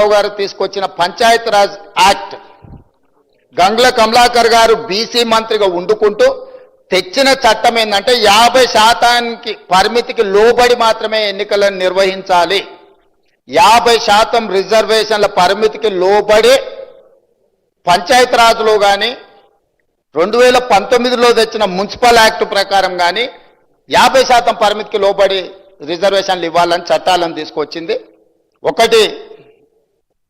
రావు గారు తీసుకొచ్చిన పంచాయత్ రాజ్ యాక్ట్ గంగ్ల కమలాకర్ గారు బీసీ మంత్రిగా ఉండుకుంటూ తెచ్చిన చట్టం ఏంటంటే యాభై శాతానికి పరిమితికి లోబడి మాత్రమే ఎన్నికలను నిర్వహించాలి. యాభై శాతం రిజర్వేషన్ల పరిమితికి లోబడి పంచాయతీరాజ్లో కానీ రెండు వేల పంతొమ్మిదిలో తెచ్చిన మున్సిపల్ యాక్ట్ ప్రకారం కానీ యాభై శాతం పరిమితికి లోబడి రిజర్వేషన్లు ఇవ్వాలని చట్టాలను తీసుకొచ్చింది. ఒకటి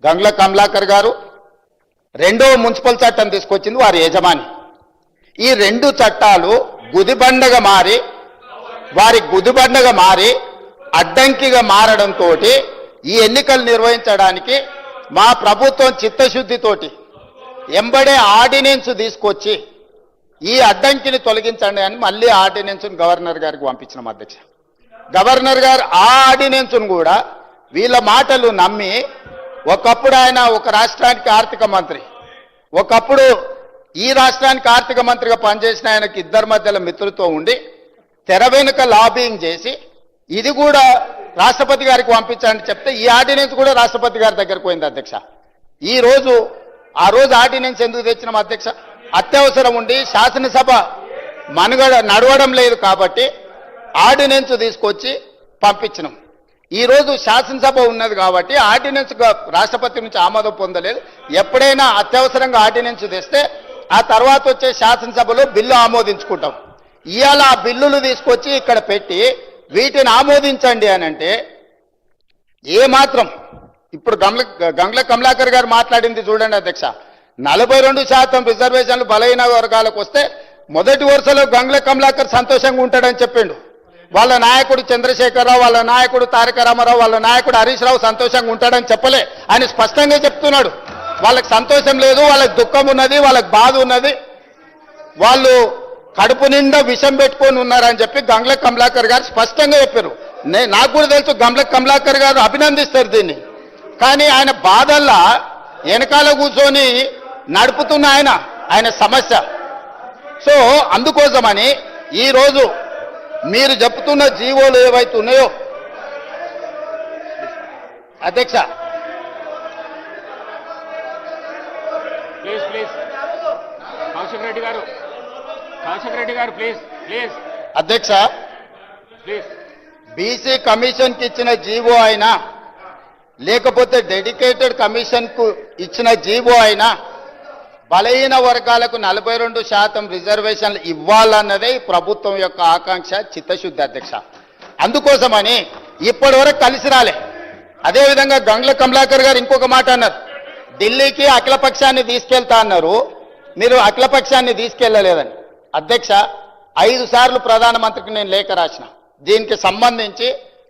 గంగ్ల కమలాకర్ గారు రెండవ మున్సిపల్ చట్టం తీసుకొచ్చింది వారి యజమాని. ఈ రెండు చట్టాలు గుదిబండగా మారి వారి గుదిబండగా మారి అడ్డంకిగా మారడంతో ఈ ఎన్నికలు నిర్వహించడానికి మా ప్రభుత్వం చిత్తశుద్ధితోటి ఎంబడే ఆర్డినెన్స్ తీసుకొచ్చి ఈ అడ్డంకిని తొలగించండి అని మళ్ళీ ఆర్డినెన్స్ను గవర్నర్ గారికి పంపించిన అధ్యక్ష. గవర్నర్ గారు ఆ ఆర్డినెన్స్ను కూడా వీళ్ళ మాటలు నమ్మి ఒకప్పుడు ఆయన ఒక రాష్ట్రానికి ఆర్థిక మంత్రి. ఒకప్పుడు ఈ రాష్ట్రానికి ఆర్థిక మంత్రిగా పనిచేసిన ఆయనకి ఇద్దరి మధ్యలో మిత్రులతో ఉండి తెర వెనుక లాబింగ్ చేసి ఇది కూడా రాష్ట్రపతి గారికి పంపించాలని చెప్తే ఈ ఆర్డినెన్స్ కూడా రాష్ట్రపతి గారి దగ్గరకు పోయింది అధ్యక్ష. ఈ రోజు ఆ రోజు ఆర్డినెన్స్ ఎందుకు తెచ్చినాం అధ్యక్ష? అత్యవసరం ఉండి శాసనసభ మనుగడ నడవడం లేదు కాబట్టి ఆర్డినెన్స్ తీసుకొచ్చి పంపించినాం. ఈ రోజు శాసనసభ ఉన్నది కాబట్టి ఆర్డినెన్స్ రాష్ట్రపతి నుంచి ఆమోదం పొందలేదు. ఎప్పుడైనా అత్యవసరంగా ఆర్డినెన్స్ తెస్తే ఆ తర్వాత వచ్చే శాసనసభలో బిల్లు ఆమోదించుకుంటాం. ఇవాళ ఆ బిల్లులు తీసుకొచ్చి ఇక్కడ పెట్టి వీటిని ఆమోదించండి అని అంటే ఏమాత్రం. ఇప్పుడు గంగ్ల గంగ్ల కమలాకర్ గారు మాట్లాడింది చూడండి అధ్యక్ష. నలభై రెండు శాతం రిజర్వేషన్లు బలహీన వర్గాలకు వస్తే మొదటి వరుసలో గంగ్ల కమలాకర్ సంతోషంగా ఉంటాడని చెప్పిండు. వాళ్ళ నాయకుడు చంద్రశేఖరరావు వాళ్ళ నాయకుడు తారక రామారావు వాళ్ళ నాయకుడు హరీష్ రావు సంతోషంగా ఉంటాడని చెప్పలే. ఆయన స్పష్టంగా చెప్తున్నాడు. వాళ్ళకి సంతోషం లేదు వాళ్ళకి దుఃఖం ఉన్నది వాళ్ళకి బాధ ఉన్నది. వాళ్ళు కడుపు నిండా విషం పెట్టుకొని ఉన్నారని చెప్పి గంగ్ల కమలాకర్ గారు స్పష్టంగా చెప్పారు. నే నాకు కూడా తెలుసు గంగ్ల కమలాకర్ గారు అభినందిస్తారు దీన్ని. కానీ ఆయన బాధల్లా వెనకాల కూర్చొని నడుపుతున్న ఆయన ఆయన సమస్య. సో అందుకోసమని ఈరోజు మీరు చెప్తున్న జీవోలు ఏవైతే ఉన్నాయో అధ్యక్ష. ప్లీజ్ ప్లీజ్ కౌశిక్ రెడ్డి గారు. కౌశిక్ రెడ్డి గారు ప్లీజ్ ప్లీజ్ అధ్యక్ష ప్లీజ్ బీసీ కమిషన్కి ఇచ్చిన జీవో అయినా లేకపోతే డెడికేటెడ్ కమిషన్కు ఇచ్చిన జీవో అయినా బలహీన వర్గాలకు నలభై రెండు శాతం రిజర్వేషన్లు ఇవ్వాలన్నదే ప్రభుత్వం యొక్క ఆకాంక్ష చిత్తశుద్ధి అధ్యక్ష. అందుకోసమని ఇప్పటి వరకు కలిసి రాలే. అదేవిధంగా గంగ్ల కమలాకర్ గారు ఇంకొక మాట అన్నారు. ఢిల్లీకి అఖిలపక్షాన్ని తీసుకెళ్తా అన్నారు. మీరు అఖిలపక్షాన్ని తీసుకెళ్ళలేదని. అధ్యక్ష ఐదు సార్లు ప్రధానమంత్రికి నేను లేఖ రాసిన. దీనికి సంబంధించి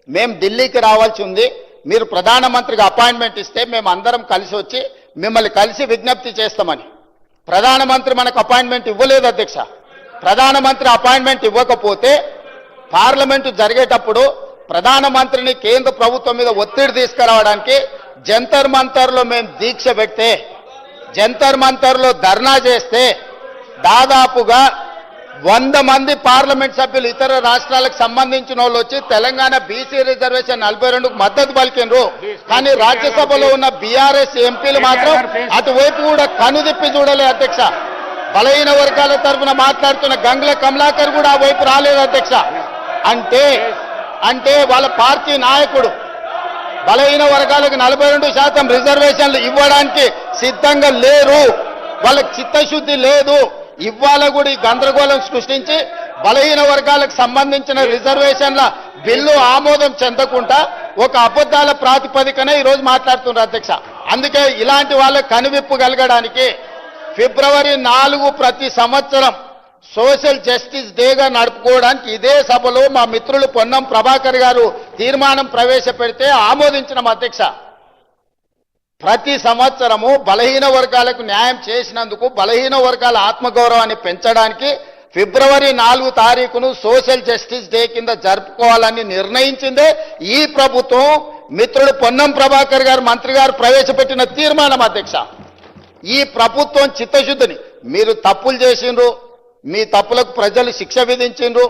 మేము ఢిల్లీకి రావాల్సి ఉంది. మీరు ప్రధానమంత్రికి అపాయింట్మెంట్ ఇస్తే మేము అందరం కలిసి వచ్చి మిమ్మల్ని కలిసి విజ్ఞప్తి చేస్తామని. ప్రధానమంత్రి మనకు అపాయింట్మెంట్ ఇవ్వలేదు అధ్యక్ష. ప్రధానమంత్రి అపాయింట్మెంట్ ఇవ్వకపోతే పార్లమెంటు జరిగేటప్పుడు ప్రధానమంత్రిని కేంద్ర ప్రభుత్వం మీద ఒత్తిడి తీసుకురావడానికి జంతర్ మంతర్లో మేము దీక్ష పెడితే జంతర్ మంతర్లో ధర్నా చేస్తే దాదాపుగా వంద మంది పార్లమెంట్ సభ్యులు ఇతర రాష్ట్రాలకు సంబంధించిన వాళ్ళు వచ్చి తెలంగాణ బీసీ రిజర్వేషన్ నలభై రెండుకు మద్దతు పలికినరు కానీ రాజ్యసభలో ఉన్న బీఆర్ఎస్ ఎంపీలు మాత్రం అటువైపు కూడా కనుదిప్పి చూడలే అధ్యక్ష. బలహీన వర్గాల తరఫున మాట్లాడుతున్న గంగుల కమలాకర్ కూడా ఆ వైపు రాలేదు అధ్యక్ష. అంటే అంటే వాళ్ళ పార్టీ నాయకుడు బలహీన వర్గాలకు నలభై రెండు శాతం రిజర్వేషన్లు ఇవ్వడానికి సిద్ధంగా లేరు. వాళ్ళకి చిత్తశుద్ధి లేదు. ఇవాళ కూడా ఈ గందరగోళం సృష్టించి బలహీన వర్గాలకు సంబంధించిన రిజర్వేషన్ల బిల్లు ఆమోదం చెందకుండా ఒక అబద్ధాల ప్రాతిపదికన ఈరోజు మాట్లాడుతున్నారు అధ్యక్ష. అందుకే ఇలాంటి వాళ్ళ కనువిప్పు కలగడానికి ఫిబ్రవరి నాలుగు ప్రతి సంవత్సరం సోషల్ జస్టిస్ డేగా నడుపుకోవడానికి ఇదే సభలో మా మిత్రులు పొన్నం ప్రభాకర్ గారు తీర్మానం ప్రవేశపెడితే ఆమోదించిన అధ్యక్ష. ప్రతి సంవత్సరము బలహీన వర్గాలకు న్యాయం చేసినందుకు బలహీన వర్గాల ఆత్మగౌరవాన్ని పెంచడానికి ఫిబ్రవరి నాలుగు తారీఖును సోషల్ జస్టిస్ డే కింద జరుపుకోవాలని నిర్ణయించిందే ఈ ప్రభుత్వం. మిత్రుడు పొన్నం ప్రభాకర్ గారు మంత్రి గారు ప్రవేశపెట్టిన తీర్మానం అధ్యక్ష. ఈ ప్రభుత్వం చిత్తశుద్ధిని మీరు తప్పులు చేసిండ్రు మీ తప్పులకు ప్రజలు శిక్ష విధించిండ్రు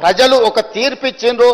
ప్రజలు ఒక తీర్పు ఇచ్చిండ్రు.